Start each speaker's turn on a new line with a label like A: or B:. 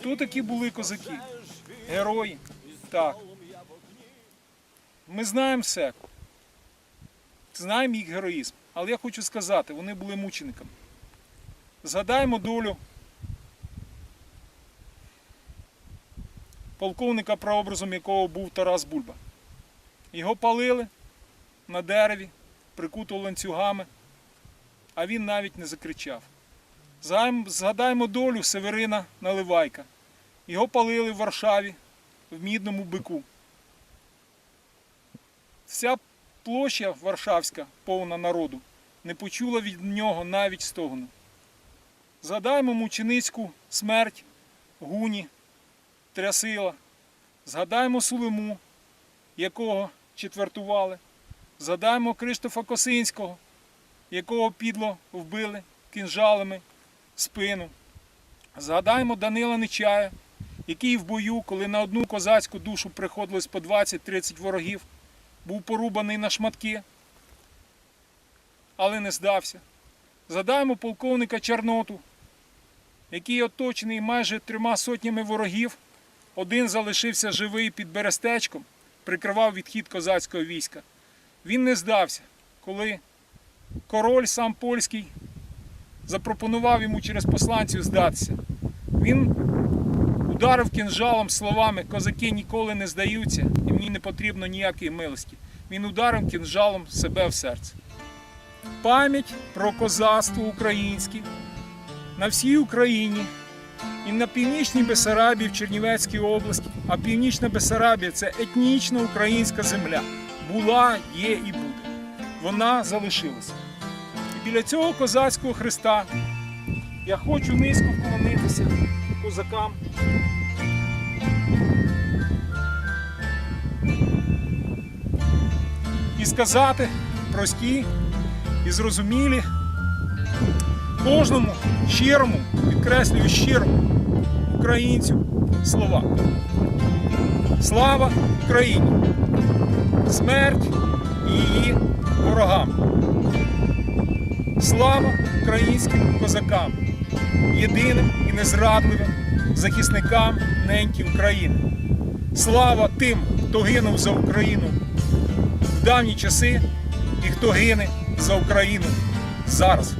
A: Хто такі були козаки? Герої? Так. Ми знаємо все. Знаємо їх героїзм. Але я хочу сказати, вони були мучениками. Згадаємо долю полковника, прообразом якого був Тарас Бульба. Його палили на дереві, прикуто ланцюгами, а він навіть не закричав. Згадаємо- долю Северина Наливайка. Його палили в Варшаві в мідному бику. Вся площа Варшавська, повна народу, не почула від нього навіть стогону. Згадаємо мученицьку смерть Гуні, Трясила. Згадаємо Сулиму, якого четвертували. Згадаємо Криштофа Косинського, якого підло вбили кінжалами спину. Згадаємо Данила Нечая, який в бою, коли на одну козацьку душу приходилось по 20-30 ворогів, був порубаний на шматки, але не здався. Згадаємо полковника Чорноту, який оточений майже трьома сотнями ворогів, один залишився живий під берестечком, прикривав відхід козацького війська. Він не здався, коли король сам польський запропонував йому через посланців здатися. Він ударив кінжалом словами козаки ніколи не здаються, і мені не потрібно ніякої милості. Він ударив кінжалом себе в серце. Пам'ять про козацтво українське на всій Україні і на північній Бесарабії в Чернівецькій області. А північна Бесарабія це етнічна українська земля. Була, є і буде. Вона залишилася. І біля цього козацького хреста я хочу низько вклонитися козакам. І сказати прості і зрозумілі кожному щирому, підкреслюю щирому українцю слова. Слава Україні! Смерть її ворогам! Слава українським козакам, єдиним і незрадливим захисникам неньки України. Слава тим, хто гинув за Україну в давні часи і хто гине за Україну зараз.